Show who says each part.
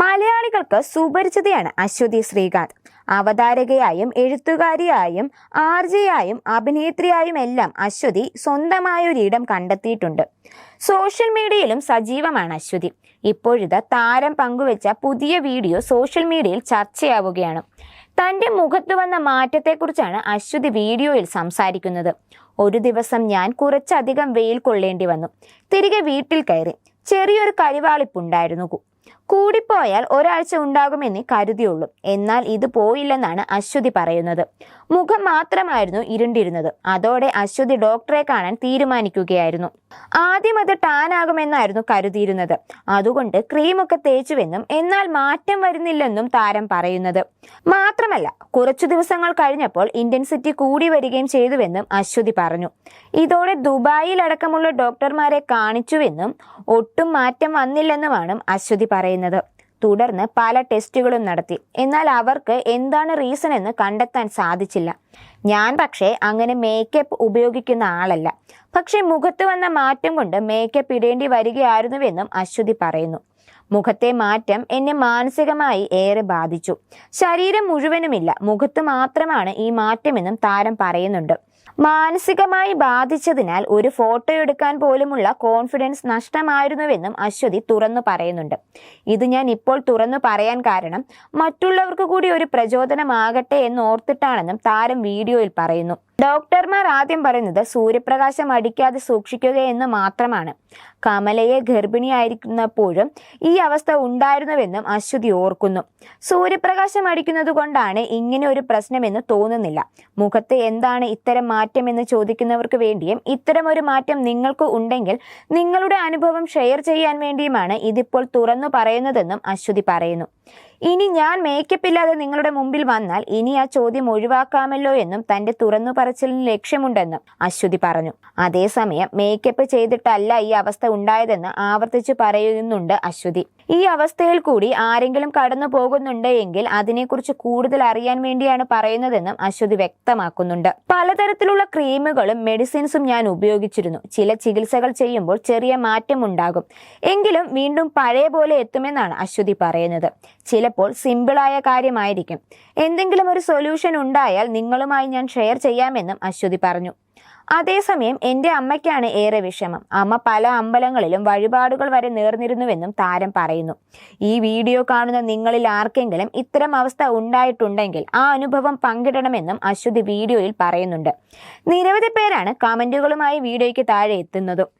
Speaker 1: മലയാളികൾക്ക് സുപരിചിതയാണ് അശ്വതി ശ്രീകാന്ത്. അവതാരകയായും എഴുത്തുകാരിയായും ആർജയായും അഭിനേത്രിയായും എല്ലാം അശ്വതി സ്വന്തമായ ഒരിടം കണ്ടെത്തിയിട്ടുണ്ട്. സോഷ്യൽ മീഡിയയിലും സജീവമാണ് അശ്വതി. ഇപ്പോഴിത് താരം പങ്കുവെച്ച പുതിയ വീഡിയോ സോഷ്യൽ മീഡിയയിൽ ചർച്ചയാവുകയാണ്. തന്റെ മുഖത്ത് വന്ന മാറ്റത്തെക്കുറിച്ചാണ് അശ്വതി വീഡിയോയിൽ സംസാരിക്കുന്നത്. ഒരു ദിവസം ഞാൻ കുറച്ചധികം വെയിൽ കൊള്ളേണ്ടി വന്നു. തിരികെ വീട്ടിൽ കയറി. ചെറിയൊരു കരിവാളിപ്പുണ്ടായിരുന്നു കൂടിപ്പോയാൽ ഒരാഴ്ച ഉണ്ടാകുമെന്ന് കരുതിയുള്ളൂ. എന്നാൽ ഇത് പോയില്ലെന്നാണ് അശ്വതി പറയുന്നത്. മുഖം മാത്രമായിരുന്നു ഇരുണ്ടിരുന്നത്. അതോടെ അശ്വതി ഡോക്ടറെ കാണാൻ തീരുമാനിക്കുകയായിരുന്നു. ആദ്യം അത് ടാൻ ആകുമെന്നായിരുന്നു കരുതിയിരുന്നത്. അതുകൊണ്ട് ക്രീമൊക്കെ തേച്ചുവെന്നും എന്നാൽ മാറ്റം വരുന്നില്ലെന്നും താരം പറയുന്നത്. മാത്രമല്ല കുറച്ചു ദിവസങ്ങൾ കഴിഞ്ഞപ്പോൾ ഇന്റൻസിറ്റി കൂടി വരികയും ചെയ്തുവെന്നും അശ്വതി പറഞ്ഞു. ഇതോടെ ദുബായിൽ അടക്കമുള്ള ഡോക്ടർമാരെ കാണിച്ചുവെന്നും ഒട്ടും മാറ്റം വന്നില്ലെന്നുമാണ് അശ്വതി പറയുന്നത്. തുടർന്ന് പല ടെസ്റ്റുകളും നടത്തി. എന്നാൽ അവർക്ക് എന്താണ് റീസൺ എന്ന് കണ്ടെത്താൻ സാധിച്ചില്ല. ഞാൻ പക്ഷേ അങ്ങനെ മേക്കപ്പ് ഉപയോഗിക്കുന്ന ആളല്ല. പക്ഷേ മുഖത്ത് വന്ന മാറ്റം കൊണ്ട് മേക്കപ്പ് ഇടേണ്ടി വരികയായിരുന്നുവെന്നും അശ്വതി പറയുന്നു. മുഖത്തെ മാറ്റം എന്നെ മാനസികമായി ഏറെ ബാധിച്ചു. ശരീരം മുഴുവനുമില്ല. മുഖത്ത് മാത്രമാണ് ഈ മാറ്റമെന്നും താരം പറയുന്നുണ്ട്. മാനസികമായി ബാധിച്ചതിനാൽ ഒരു ഫോട്ടോ എടുക്കാൻ പോലുമുള്ള കോൺഫിഡൻസ് നഷ്ടമായിരുന്നുവെന്നും അശ്വതി തുറന്നു പറയുന്നുണ്ട്. ഇത് ഞാൻ ഇപ്പോൾ തുറന്നു പറയാൻ കാരണം മറ്റുള്ളവർക്ക് കൂടി ഒരു പ്രചോദനമാകട്ടെ എന്ന് ഓർത്തിട്ടാണെന്നും താരം വീഡിയോയിൽ പറയുന്നു. ഡോക്ടർമാർ ആദ്യം പറയുന്നത് സൂര്യപ്രകാശം അടിക്കാതെ സൂക്ഷിക്കുക എന്ന് മാത്രമാണ്. കമലയെ ഗർഭിണിയായിരിക്കുന്നപ്പോഴും ഈ അവസ്ഥ ഉണ്ടായിരുന്നുവെന്നും അശ്വതി ഓർക്കുന്നു. സൂര്യപ്രകാശം അടിക്കുന്നത് കൊണ്ടാണ് ഇങ്ങനെ ഒരു പ്രശ്നമെന്ന് തോന്നുന്നില്ല. മുഖത്ത് എന്താണ് ഇത്തരം മാറ്റം എന്ന് ചോദിക്കുന്നവർക്ക് വേണ്ടിയും ഇത്തരം ഒരു മാറ്റം നിങ്ങൾക്ക് ഉണ്ടെങ്കിൽ നിങ്ങളുടെ അനുഭവം ഷെയർ ചെയ്യാൻ വേണ്ടിയുമാണ് ഇതിപ്പോൾ തുറന്നു പറയുന്നതെന്നും അശ്വതി പറയുന്നു. ഇനി ഞാൻ മേക്കപ്പ് ഇല്ലാതെ നിങ്ങളുടെ മുമ്പിൽ വന്നാൽ ഇനി ആ ചോദ്യം ഒഴിവാക്കാമല്ലോ എന്നും തന്റെ തുറന്നു പറച്ചിലിന് ലക്ഷ്യമുണ്ടെന്നും അശ്വതി പറഞ്ഞു. അതേസമയം മേക്കപ്പ് ചെയ്തിട്ടല്ല ഈ അവസ്ഥ ഉണ്ടായതെന്ന് ആവർത്തിച്ചു പറയുന്നുണ്ട് അശ്വതി. ഈ അവസ്ഥയിൽ കൂടി ആരെങ്കിലും കടന്നു പോകുന്നുണ്ട് എങ്കിൽ അതിനെക്കുറിച്ച് കൂടുതൽ അറിയാൻ വേണ്ടിയാണ് പറയുന്നതെന്നും അശ്വതി വ്യക്തമാക്കുന്നുണ്ട്. പലതരത്തിലുള്ള ക്രീമുകളും മെഡിസിൻസും ഞാൻ ഉപയോഗിച്ചിരുന്നു. ചില ചികിത്സകൾ ചെയ്യുമ്പോൾ ചെറിയ മാറ്റം ഉണ്ടാകും എങ്കിലും വീണ്ടും പഴയ പോലെ എത്തുമെന്നാണ് അശ്വതി പറയുന്നത്. ചിലപ്പോൾ സിമ്പിളായ കാര്യമായിരിക്കും. എന്തെങ്കിലും ഒരു സൊല്യൂഷൻ ഉണ്ടായാൽ നിങ്ങളുമായി ഞാൻ ഷെയർ ചെയ്യാമെന്നും അശ്വതി പറഞ്ഞു. അതേസമയം എന്റെ അമ്മയ്ക്കാണ് ഏറെ വിഷമം. അമ്മ പല അമ്പലങ്ങളിലും വഴിപാടുകൾ വരെ നേർന്നിരുന്നുവെന്നും താരം പറയുന്നു. ഈ വീഡിയോ കാണുന്ന നിങ്ങളിൽ ആർക്കെങ്കിലും ഇത്തരം അവസ്ഥ ഉണ്ടായിട്ടുണ്ടെങ്കിൽ ആ അനുഭവം പങ്കിടണമെന്നും അശ്വതി വീഡിയോയിൽ പറയുന്നുണ്ട്. നിരവധി പേരാണ് കമന്റുകളുമായി വീഡിയോയ്ക്ക് താഴെ എത്തുന്നതും.